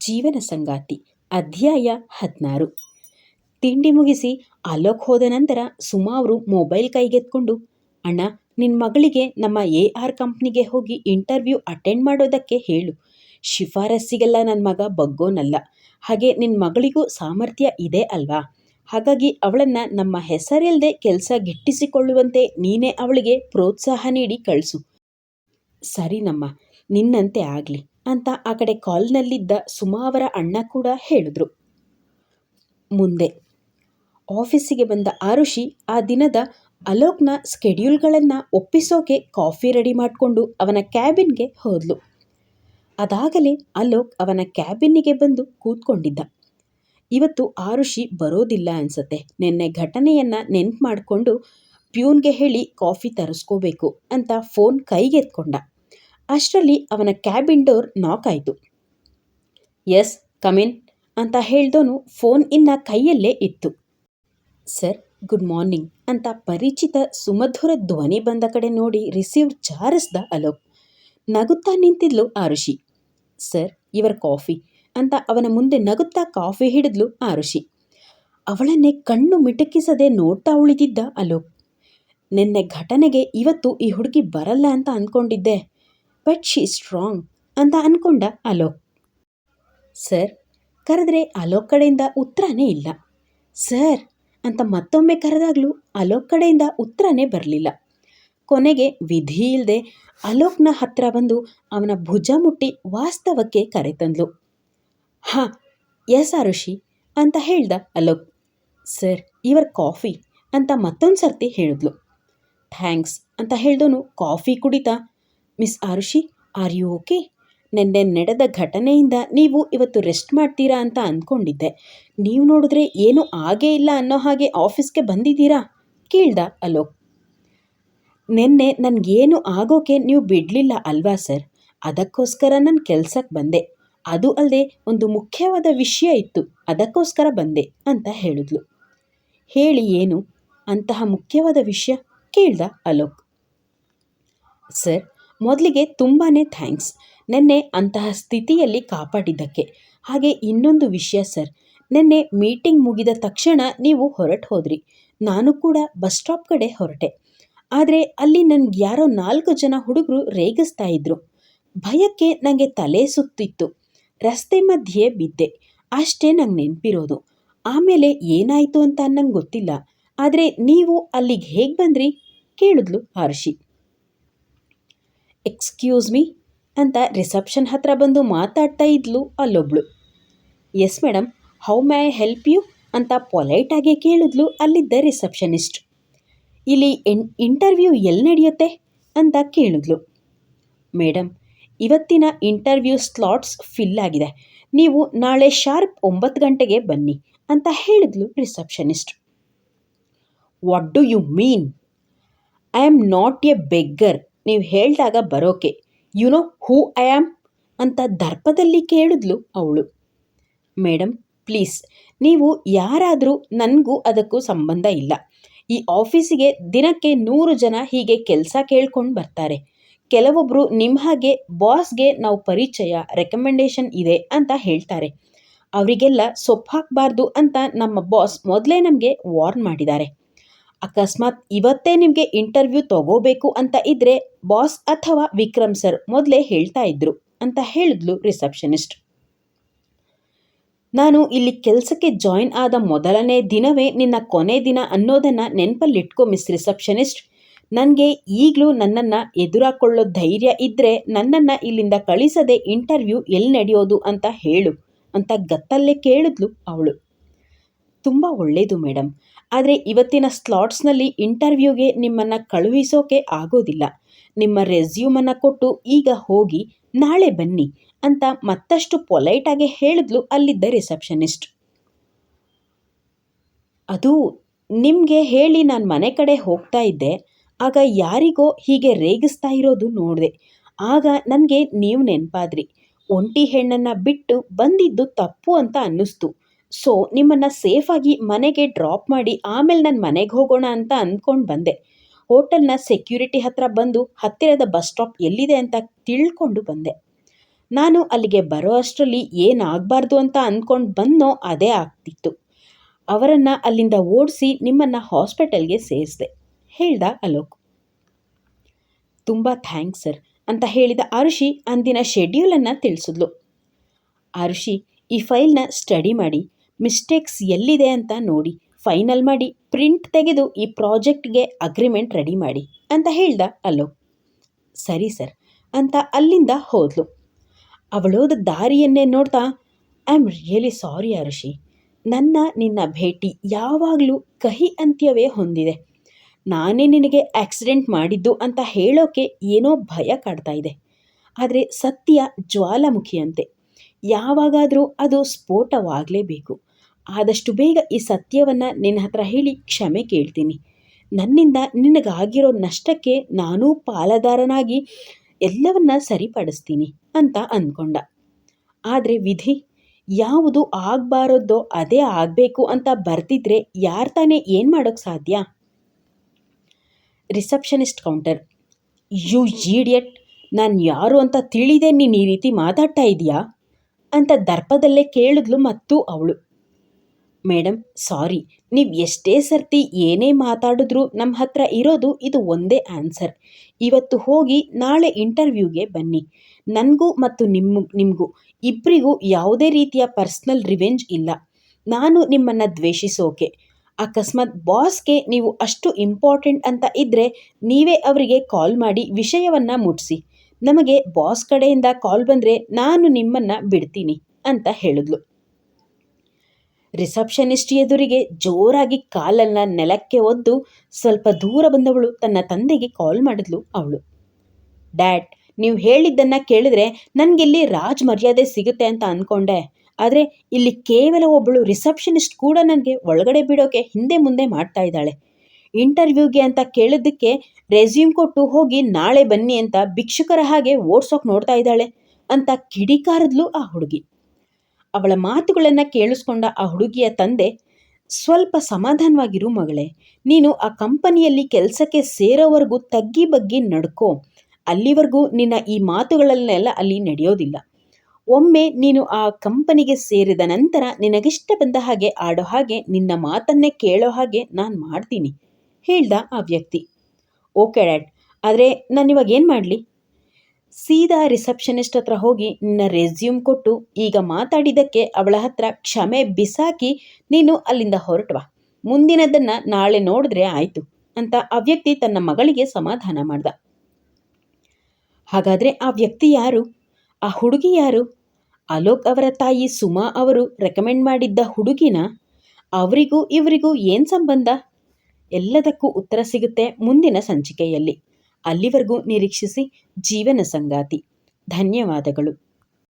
ಜೀವನ ಸಂಗಾತಿ, ಅಧ್ಯಾಯ ಹದಿನಾರು. ತಿಂಡಿ ಮುಗಿಸಿ ಅಲೋಕ್ ಹೋದ ನಂತರ ಸುಮಾ ಅವರು ಮೊಬೈಲ್ ಕೈಗೆತ್ಕೊಂಡು, ಅಣ್ಣ ನಿನ್ನ ಮಗಳಿಗೆ ನಮ್ಮ ಎ ಆರ್ ಕಂಪ್ನಿಗೆ ಹೋಗಿ ಇಂಟರ್ವ್ಯೂ ಅಟೆಂಡ್ ಮಾಡೋದಕ್ಕೆ ಹೇಳು. ಶಿಫಾರಸ್ಸಿಗೆಲ್ಲ ನನ್ನ ಮಗ ಬಗ್ಗೋನಲ್ಲ. ಹಾಗೆ ನಿನ್ನ ಮಗಳಿಗೂ ಸಾಮರ್ಥ್ಯ ಇದೆ ಅಲ್ವಾ? ಹಾಗಾಗಿ ಅವಳನ್ನು ನಮ್ಮ ಹೆಸರಿಲ್ಲದೆ ಕೆಲಸ ಗಿಟ್ಟಿಸಿಕೊಳ್ಳುವಂತೆ ನೀನೇ ಅವಳಿಗೆ ಪ್ರೋತ್ಸಾಹ ನೀಡಿ ಕಳಿಸು. ಸರಿನಮ್ಮ ನಿನ್ನಂತೆ ಆಗಲಿ. ಅಂತ ಆ ಕಡೆ ಕಾಲ್ನಲ್ಲಿದ್ದ ಸುಮಾ ಅವರ ಅಣ್ಣ ಕೂಡ ಹೇಳಿದ್ರು. ಮುಂದೆ ಆಫೀಸಿಗೆ ಬಂದ ಆರುಷಿ ಆ ದಿನದ ಅಲೋಕ್ನ ಸ್ಕೆಡ್ಯೂಲ್ಗಳನ್ನು ಒಪ್ಪಿಸೋಕೆ ಕಾಫಿ ರೆಡಿ ಮಾಡಿಕೊಂಡು ಅವನ ಕ್ಯಾಬಿನ್ಗೆ ಹೋದ್ಲು. ಅದಾಗಲೇ ಅಲೋಕ್ ಅವನ ಕ್ಯಾಬಿನ್ನಿಗೆ ಬಂದು ಕೂತ್ಕೊಂಡಿದ್ದ. ಇವತ್ತು ಆರುಷಿ ಬರೋದಿಲ್ಲ ಅನ್ಸತ್ತೆ. ನಿನ್ನೆ ಘಟನೆಯನ್ನು ನೆನ್ಪು ಮಾಡಿಕೊಂಡು ಪ್ಯೂನ್ಗೆ ಹೇಳಿ ಕಾಫಿ ತರಿಸ್ಕೋಬೇಕು ಅಂತ ಫೋನ್ ಕೈಗೆತ್ಕೊಂಡ. ಅಷ್ಟರಲ್ಲಿ ಅವನ ಕ್ಯಾಬಿನ್ ಡೋರ್ ನಾಕ್ ಆಯಿತು. ಎಸ್ ಕಮಿನ್ ಅಂತ ಹೇಳ್ದೋನು ಫೋನ್ ಇನ್ನ ಕೈಯಲ್ಲೇ ಇತ್ತು. ಸರ್ ಗುಡ್ ಮಾರ್ನಿಂಗ್ ಅಂತ ಪರಿಚಿತ ಸುಮಧುರ ಧ್ವನಿ ಬಂದ ಕಡೆ ನೋಡಿ ರಿಸೀವ್ ಚಾರಿಸ್ದ ಅಲೋಕ್. ನಗುತ್ತಾ ನಿಂತಿದ್ಲು ಆರುಷಿ. ಸರ್ ಇವರ ಕಾಫಿ ಅಂತ ಅವನ ಮುಂದೆ ನಗುತ್ತಾ ಕಾಫಿ ಹಿಡಿದ್ಲು ಆರುಷಿ. ಅವಳನ್ನೇ ಕಣ್ಣು ಮಿಟುಕಿಸದೆ ನೋಡ್ತಾ ಉಳಿದಿದ್ದ ಅಲೋಕ್. ನಿನ್ನೆ ಘಟನೆಗೆ ಇವತ್ತು ಈ ಹುಡುಗಿ ಬರಲ್ಲ ಅಂತ ಅಂದ್ಕೊಂಡಿದ್ದೆ ಬಟ್ ಶೀ ಸ್ಟ್ರಾಂಗ್ ಅಂತ ಅಂದ್ಕೊಂಡ ಅಲೋಕ್. ಸರ್, ಕರೆದ್ರೆ ಅಲೋಕ್ ಕಡೆಯಿಂದ ಉತ್ತರನೇ ಇಲ್ಲ. ಸರ್, ಅಂತ ಮತ್ತೊಮ್ಮೆ ಕರೆದಾಗಲೂ ಅಲೋಕ್ ಕಡೆಯಿಂದ ಉತ್ತರನೇ ಬರಲಿಲ್ಲ. ಕೊನೆಗೆ ವಿಧಿ ಇಲ್ಲದೆ ಅಲೋಕ್ನ ಹತ್ತಿರ ಬಂದು ಅವನ ಭುಜ ಮುಟ್ಟಿ ವಾಸ್ತವಕ್ಕೆ ಕರೆತಂದ್ಲು. ಹಾಂ, ಎಸ್ ಆರುಷಿ, ಅಂತ ಹೇಳ್ದ ಅಲೋಕ್. ಸರ್, ಇವರ್ ಕಾಫಿ, ಅಂತ ಮತ್ತೊಂದು ಸರ್ತಿ ಹೇಳಿದ್ಲು. ಥ್ಯಾಂಕ್ಸ್, ಅಂತ ಹೇಳ್ದೋನು ಕಾಫಿ ಕುಡಿತಾ miss Arushi, are you okay? ನಿನ್ನೆ ನಡೆದ ಘಟನೆಯಿಂದ ನೀವು ಇವತ್ತು ರೆಸ್ಟ್ ಮಾಡ್ತೀರಾ ಅಂತ ಅಂದ್ಕೊಂಡಿದ್ದೆ. ನೀವು ನೋಡಿದ್ರೆ ಏನೂ ಆಗೇ ಇಲ್ಲ ಅನ್ನೋ ಹಾಗೆ ಆಫೀಸ್ಗೆ ಬಂದಿದ್ದೀರಾ? ಕೇಳ್ದ ಅಲೋಕ್. ನಿನ್ನೆ ನನಗೇನು ಆಗೋಕೆ ನೀವು ಬಿಡಲಿಲ್ಲ ಅಲ್ವಾ ಸರ್? ಅದಕ್ಕೋಸ್ಕರ ನಾನು ಕೆಲ್ಸಕ್ಕೆ ಬಂದೆ. ಅದು ಅಲ್ಲದೆ ಒಂದು ಮುಖ್ಯವಾದ ವಿಷಯ ಇತ್ತು. ಅದಕ್ಕೋಸ್ಕರ ಬಂದೆ ಅಂತ ಹೇಳಿದ್ಲು. ಹೇಳಿ ಏನು? ಅಂತಹ ಮುಖ್ಯವಾದ ವಿಷಯ? ಕೇಳ್ದ ಅಲೋಕ್. ಸರ್ ಮೊದಲಿಗೆ ತುಂಬಾ ಥ್ಯಾಂಕ್ಸ್. ನೆನ್ನೆ ಅಂತಹ ಸ್ಥಿತಿಯಲ್ಲಿ ಕಾಪಾಡಿದ್ದಕ್ಕೆ. ಹಾಗೆ ಇನ್ನೊಂದು ವಿಷಯ ಸರ್. ನೆನ್ನೆ ಮೀಟಿಂಗ್ ಮುಗಿದ ತಕ್ಷಣ ನೀವು ಹೊರಟು ಹೋದ್ರಿ. ನಾನು ಕೂಡ ಬಸ್ ಸ್ಟಾಪ್ ಕಡೆ ಹೊರಟೆ. ಆದರೆ ಅಲ್ಲಿ ನನಗೆ ಯಾರೋ ನಾಲ್ಕು ಜನ ಹುಡುಗರು ರೇಗಿಸ್ತಾ ಇದ್ರು. ಭಯಕ್ಕೆ ನನಗೆ ತಲೆ ಸುತ್ತಿತ್ತು. ರಸ್ತೆ ಮಧ್ಯೆ ಬಿದ್ದೆ. ಅಷ್ಟೇ ನಂಗೆ ನೆನಪಿರೋದು. ಆಮೇಲೆ ಏನಾಯಿತು ಅಂತ ನಂಗೆ ಗೊತ್ತಿಲ್ಲ. ಆದರೆ ನೀವು ಅಲ್ಲಿಗೆ ಹೇಗೆ ಬಂದ್ರಿ? ಕೇಳಿದ್ಲು ಹರ್ಷಿ. ಎಕ್ಸ್ಕ್ಯೂಸ್ ಮೀ ಅಂತ ರಿಸೆಪ್ಷನ್ ಹತ್ರ ಬಂದು ಮಾತಾಡ್ತಾ ಇದ್ಲು ಅಲ್ಲೊಬ್ಳು. Yes madam how may I help you ಅಂತ ಪೊಲೈಟಾಗಿ ಕೇಳಿದ್ಲು ಅಲ್ಲಿದ್ದ ರಿಸೆಪ್ಷನಿಸ್ಟ್. ಇಲ್ಲಿ ಇನ್ ಇಂಟರ್ವ್ಯೂ ಎಲ್ಲಿ ನಡೆಯುತ್ತೆ? ಅಂತ ಕೇಳಿದ್ಲು. ಮೇಡಮ್ ಇವತ್ತಿನ ಇಂಟರ್ವ್ಯೂ ಸ್ಲಾಟ್ಸ್ ಫಿಲ್ ಆಗಿದೆ. ನೀವು ನಾಳೆ ಶಾರ್ಪ್ ಒಂಬತ್ತು ಗಂಟೆಗೆ ಬನ್ನಿ ಅಂತ ಹೇಳಿದ್ಲು receptionist. What do you mean I am not a beggar ನೀವು ಹೇಳಿದಾಗ ಬರೋಕೆ. You know who I am ಅಂತ ದರ್ಪದಲ್ಲಿ ಕೇಳಿದ್ಲು ಅವಳು. ಮೇಡಮ್ ಪ್ಲೀಸ್, ನೀವು ಯಾರಾದರೂ ನನಗೂ ಅದಕ್ಕೂ ಸಂಬಂಧ ಇಲ್ಲ. ಈ ಆಫೀಸಿಗೆ ದಿನಕ್ಕೆ ನೂರು ಜನ ಹೀಗೆ ಕೆಲಸ ಕೇಳ್ಕೊಂಡು ಬರ್ತಾರೆ. ಕೆಲವೊಬ್ಬರು ನಿಮ್ಮ ಹಾಗೆ ಬಾಸ್ಗೆ ನಾವು ಪರಿಚಯ ರೆಕಮೆಂಡೇಶನ್ ಇದೆ ಅಂತ ಹೇಳ್ತಾರೆ. ಅವರಿಗೆಲ್ಲ ಸೊಪ್ಪು ಹಾಕಬಾರ್ದು ಅಂತ ನಮ್ಮ ಬಾಸ್ ಮೊದಲೇ ನಮಗೆ ವಾರ್ನ್ ಮಾಡಿದ್ದಾರೆ. ಅಕಸ್ಮಾತ್ ಇವತ್ತೇ ನಿಮಗೆ ಇಂಟರ್ವ್ಯೂ ತಗೋಬೇಕು ಅಂತ ಇದ್ದರೆ ಬಾಸ್ ಅಥವಾ ವಿಕ್ರಮ್ ಸರ್ ಮೊದಲೇ ಹೇಳ್ತಾ ಇದ್ರು ಅಂತ ಹೇಳಿದ್ಲು ರಿಸೆಪ್ಷನಿಸ್ಟ್. ನಾನು ಇಲ್ಲಿ ಕೆಲಸಕ್ಕೆ ಜಾಯಿನ್ ಆದ ಮೊದಲನೇ ದಿನವೇ ನಿನ್ನ ಕೊನೆ ದಿನ ಅನ್ನೋದನ್ನು ನೆನಪಲ್ಲಿಟ್ಕೊ, ಮಿಸ್ ರಿಸೆಪ್ಷನಿಸ್ಟ್. ನನಗೆ ಈಗಲೂ ನನ್ನನ್ನು ಎದುರಾಕೊಳ್ಳೋ ಧೈರ್ಯ ಇದ್ದರೆ ನನ್ನನ್ನು ಇಲ್ಲಿಂದ ಕಳಿಸದೆ ಇಂಟರ್ವ್ಯೂ ಎಲ್ಲಿ ನಡೆಯೋದು ಅಂತ ಹೇಳು ಅಂತ ಗತ್ತಲ್ಲೇ ಕೇಳಿದ್ಲು ಅವಳು. ತುಂಬ ಒಳ್ಳೆಯದು ಮೇಡಮ್ ಆದರೆ ಇವತ್ತಿನ ಸ್ಲಾಟ್ಸ್ನಲ್ಲಿ ಇಂಟರ್ವ್ಯೂಗೆ ನಿಮ್ಮನ್ನು ಕಳುಹಿಸೋಕೆ ಆಗೋದಿಲ್ಲ. ನಿಮ್ಮ ರೆಸ್ಯೂಮನ್ನು ಕೊಟ್ಟು ಈಗ ಹೋಗಿ ನಾಳೆ ಬನ್ನಿ ಅಂತ ಮತ್ತಷ್ಟು ಪೊಲೈಟಾಗಿ ಹೇಳಿದ್ಲು ಅಲ್ಲಿದ್ದ ರಿಸೆಪ್ಷನಿಸ್ಟ್. ಅದು ನಿಮಗೆ ಹೇಳಿ ನಾನು ಮನೆ ಕಡೆ ಹೋಗ್ತಾ ಇದ್ದೆ. ಆಗ ಯಾರಿಗೋ ಹೀಗೆ ರೇಗಿಸ್ತಾ ಇರೋದು ನೋಡಿದೆ. ಆಗ ನನಗೆ ನೀವು ನೆನಪಾದ್ರಿ. ಒಂಟಿ ಹೆಣ್ಣನ್ನು ಬಿಟ್ಟು ಬಂದಿದ್ದು ತಪ್ಪು ಅಂತ ಅನ್ನಿಸ್ತು. ಸೊ ನಿಮ್ಮನ್ನು ಸೇಫಾಗಿ ಮನೆಗೆ ಡ್ರಾಪ್ ಮಾಡಿ, ಆಮೇಲೆ ನಾನು ಮನೆಗೆ ಹೋಗೋಣ ಅಂತ ಅಂದ್ಕೊಂಡು ಬಂದೆ. ಹೋಟೆಲ್ನ ಸೆಕ್ಯೂರಿಟಿ ಹತ್ರ ಬಂದು, ಹತ್ತಿರದ ಬಸ್ ಸ್ಟಾಪ್ ಎಲ್ಲಿದೆ ಅಂತ ತಿಳ್ಕೊಂಡು ಬಂದೆ. ನಾನು ಅಲ್ಲಿಗೆ ಬರೋ ಅಷ್ಟರಲ್ಲಿ ಏನಾಗಬಾರ್ದು ಅಂತ ಅಂದ್ಕೊಂಡು ಬಂದೋ ಅದೇ ಆಗ್ತಿತ್ತು. ಅವರನ್ನು ಅಲ್ಲಿಂದ ಓಡಿಸಿ ನಿಮ್ಮನ್ನು ಹಾಸ್ಪಿಟಲ್ಗೆ ಸೇರಿಸಿದೆ. ಹೇಳ್ದ ಅಲೋಕ್. ತುಂಬ ಥ್ಯಾಂಕ್ಸ್ ಸರ್ ಅಂತ ಹೇಳಿದ ಆರುಷಿ ಅಂದಿನ ಶೆಡ್ಯೂಲನ್ನು ತಿಳಿಸಿದ್ಲು. ಆರುಷಿ ಈ ಫೈಲ್ನ ಸ್ಟಡಿ ಮಾಡಿ. ಮಿಸ್ಟೇಕ್ಸ್ ಎಲ್ಲಿದೆ ಅಂತ ನೋಡಿ, ಫೈನಲ್ ಮಾಡಿ, ಪ್ರಿಂಟ್ ತೆಗೆದು ಈ ಪ್ರಾಜೆಕ್ಟ್ಗೆ ಅಗ್ರಿಮೆಂಟ್ ರೆಡಿ ಮಾಡಿ ಅಂತ ಹೇಳ್ದ ಅಲೋಕ್ ಸರಿ ಸರ್, ಅಂತ ಅಲ್ಲಿಂದ ಹೋದ್ಲು. ಅವಳೋದ ದಾರಿಯನ್ನೇ ನೋಡ್ತಾ, I am really sorry Arshi. ನನ್ನ ನಿನ್ನ ಭೇಟಿ ಯಾವಾಗಲೂ ಕಹಿ ಅಂತ್ಯವೇ ಹೊಂದಿದೆ. ನಾನೇ ನಿನಗೆ ಆಕ್ಸಿಡೆಂಟ್ ಮಾಡಿದ್ದು ಅಂತ ಹೇಳೋಕೆ ಏನೋ ಭಯ ಕಾಡ್ತಾ ಇದೆ. ಆದರೆ ಸತ್ಯ ಜ್ವಾಲಾಮುಖಿಯಂತೆ. ಯಾವಾಗಾದರೂ ಅದು ಸ್ಫೋಟವಾಗಲೇಬೇಕು. ಆದಷ್ಟು ಬೇಗ ಈ ಸತ್ಯವನ್ನು ನಿನ್ನ ಹತ್ರ ಹೇಳಿ ಕ್ಷಮೆ ಕೇಳ್ತೀನಿ. ನನ್ನಿಂದ ನಿನಗಾಗಿರೋ ನಷ್ಟಕ್ಕೆ ನಾನೂ ಪಾಲದಾರನಾಗಿ ಎಲ್ಲವನ್ನ ಸರಿಪಡಿಸ್ತೀನಿ ಅಂತ ಅಂದ್ಕೊಂಡ. ಆದರೆ ವಿಧಿ, ಯಾವುದು ಆಗಬಾರದ್ದೋ ಅದೇ ಆಗಬೇಕು ಅಂತ ಬರ್ತಿದ್ರೆ ಯಾರು ತಾನೇ ಏನು ಮಾಡೋಕ್ಕೆ ಸಾಧ್ಯ? ರಿಸೆಪ್ಷನಿಸ್ಟ್ ಕೌಂಟರ್, ಯು ಜೀಡಿಯಟ್ ನಾನು ಯಾರು ಅಂತ ತಿಳಿದೇ ನೀನು ಈ ರೀತಿ ಮಾತಾಡ್ತಾ ಇದೀಯಾ? ಅಂತ ದರ್ಪದಲ್ಲೇ ಕೇಳಿದ್ಲು ಮತ್ತು ಅವಳು. Madam sorry. ನೀವು ಎಷ್ಟೇ ಸರ್ತಿ ಏನೇ ಮಾತಾಡಿದ್ರೂ ನಮ್ಮ ಹತ್ರ ಇರೋದು ಇದು ಒಂದೇ ಆನ್ಸರ್. ಇವತ್ತು ಹೋಗಿ ನಾಳೆ ಇಂಟರ್ವ್ಯೂಗೆ ಬನ್ನಿ. ನನಗೂ ಮತ್ತು ನಿಮ್ಮ, ನಿಮಗೂ ಇಬ್ಬರಿಗೂ ಯಾವುದೇ ರೀತಿಯ ಪರ್ಸ್ನಲ್ ರಿವೆಂಜ್ ಇಲ್ಲ. ನಾನು ನಿಮ್ಮನ್ನು ದ್ವೇಷಿಸೋಕೆ. ಅಕಸ್ಮಾತ್ ಬಾಸ್ಗೆ ನೀವು ಅಷ್ಟು ಇಂಪಾರ್ಟೆಂಟ್ ಅಂತ ಇದ್ದರೆ ನೀವೇ ಅವರಿಗೆ ಕಾಲ್ ಮಾಡಿ ವಿಷಯವನ್ನು ಮುಟ್ಟಿಸಿ ನಮಗೆ ಬಾಸ್ ಕಡೆಯಿಂದ ಕಾಲ್ ಬಂದರೆ ನಾನು ನಿಮ್ಮನ್ನು ಬಿಡ್ತೀನಿ ಅಂತ ಹೇಳಿದ್ಲು. ರಿಸೆಪ್ಷನಿಸ್ಟ್ ಎದುರಿಗೆ ಜೋರಾಗಿ ಕಾಲನ್ನು ನೆಲಕ್ಕೆ ಒದ್ದು ಸ್ವಲ್ಪ ದೂರ ಬಂದವಳು ತನ್ನ ತಂದೆಗೆ ಕಾಲ್ ಮಾಡಿದ್ಲು ಅವಳು. ಡ್ಯಾಡ್ ನೀವು ಹೇಳಿದ್ದನ್ನು ಕೇಳಿದ್ರೆ ನನಗಿಲ್ಲಿ ರಾಜ್ ಮರ್ಯಾದೆ ಸಿಗುತ್ತೆ ಅಂತ ಅಂದ್ಕೊಂಡೆ ಆದರೆ ಇಲ್ಲಿ ಕೇವಲ ಒಬ್ಬಳು ರಿಸೆಪ್ಷನಿಸ್ಟ್ ಕೂಡ ನನಗೆ ಒಳಗಡೆ ಬಿಡೋಕೆ ಹಿಂದೆ ಮುಂದೆ ಮಾಡ್ತಾ ಇದ್ದಾಳೆ. ಇಂಟರ್ವ್ಯೂಗೆ ಅಂತ ಕೇಳಿದ್ದಕ್ಕೆ ರೆಸ್ಯೂಮ್ ಕೊಟ್ಟು ಹೋಗಿ ನಾಳೆ ಬನ್ನಿ ಅಂತ ಭಿಕ್ಷುಕರ ಹಾಗೆ ಓಡ್ಸೋಕೆ ನೋಡ್ತಾ ಇದ್ದಾಳೆ ಅಂತ ಕಿಡಿಕಾರದ್ಲು ಆ ಹುಡುಗಿ. ಅವಳ ಮಾತುಗಳನ್ನು ಕೇಳಿಸ್ಕೊಂಡ ಆ ಹುಡುಗಿಯ ತಂದೆ, ಸ್ವಲ್ಪ ಸಮಾಧಾನವಾಗಿರು ಮಗಳೇ, ನೀನು ಆ ಕಂಪನಿಯಲ್ಲಿ ಕೆಲಸಕ್ಕೆ ಸೇರೋವರೆಗೂ ತಗ್ಗಿ ಬಗ್ಗಿ ನಡ್ಕೋ. ಅಲ್ಲಿವರೆಗೂ ನಿನ್ನ ಈ ಮಾತುಗಳನ್ನೆಲ್ಲ ಅಲ್ಲಿ ನಡೆಯೋದಿಲ್ಲ. ಒಮ್ಮೆ ನೀನು ಆ ಕಂಪನಿಗೆ ಸೇರಿದ ನಂತರ ನಿನಗಿಷ್ಟ ಬಂದ ಹಾಗೆ ಆಡೋ ಹಾಗೆ ನಿನ್ನ ಮಾತನ್ನೇ ಕೇಳೋ ಹಾಗೆ ನಾನು ಮಾಡ್ತೀನಿ. ಹೇಳ್ದ ಆ ವ್ಯಕ್ತಿ. ಓಕೆ ಡ್ಯಾಡ್, ಆದರೆ ನಾನು ಇವಾಗ ಏನು ಮಾಡಲಿ? ಸೀದಾ ರಿಸೆಪ್ಷನಿಸ್ಟ್ ಹತ್ರ ಹೋಗಿ ನಿನ್ನ ರೆಸ್ಯೂಮ್ ಕೊಟ್ಟು ಈಗ ಮಾತಾಡಿದ್ದಕ್ಕೆ ಅವಳ ಹತ್ರ ಕ್ಷಮೆ ಬಿಸಾಕಿ ನೀನು ಅಲ್ಲಿಂದ ಹೊರಟುವ. ಮುಂದಿನದನ್ನು ನಾಳೆ ನೋಡಿದ್ರೆ ಆಯಿತು ಅಂತ ಆ ವ್ಯಕ್ತಿ ತನ್ನ ಮಗಳಿಗೆ ಸಮಾಧಾನ ಮಾಡ್ದ. ಹಾಗಾದರೆ ಆ ವ್ಯಕ್ತಿ ಯಾರು? ಆ ಹುಡುಗಿ ಯಾರು? ಅಲೋಕ್ ಅವರ ತಾಯಿ ಸುಮಾ ಅವರು ರೆಕಮೆಂಡ್ ಮಾಡಿದ್ದ ಹುಡುಗಿನ? ಅವರಿಗೂ ಇವರಿಗೂ ಏನು ಸಂಬಂಧ? ಎಲ್ಲದಕ್ಕೂ ಉತ್ತರ ಸಿಗುತ್ತೆ ಮುಂದಿನ ಸಂಚಿಕೆಯಲ್ಲಿ. ಅಲ್ಲಿವರೆಗೂ ನಿರೀಕ್ಷಿಸಿ ಜೀವನ ಸಂಗಾತಿ. ಧನ್ಯವಾದಗಳು.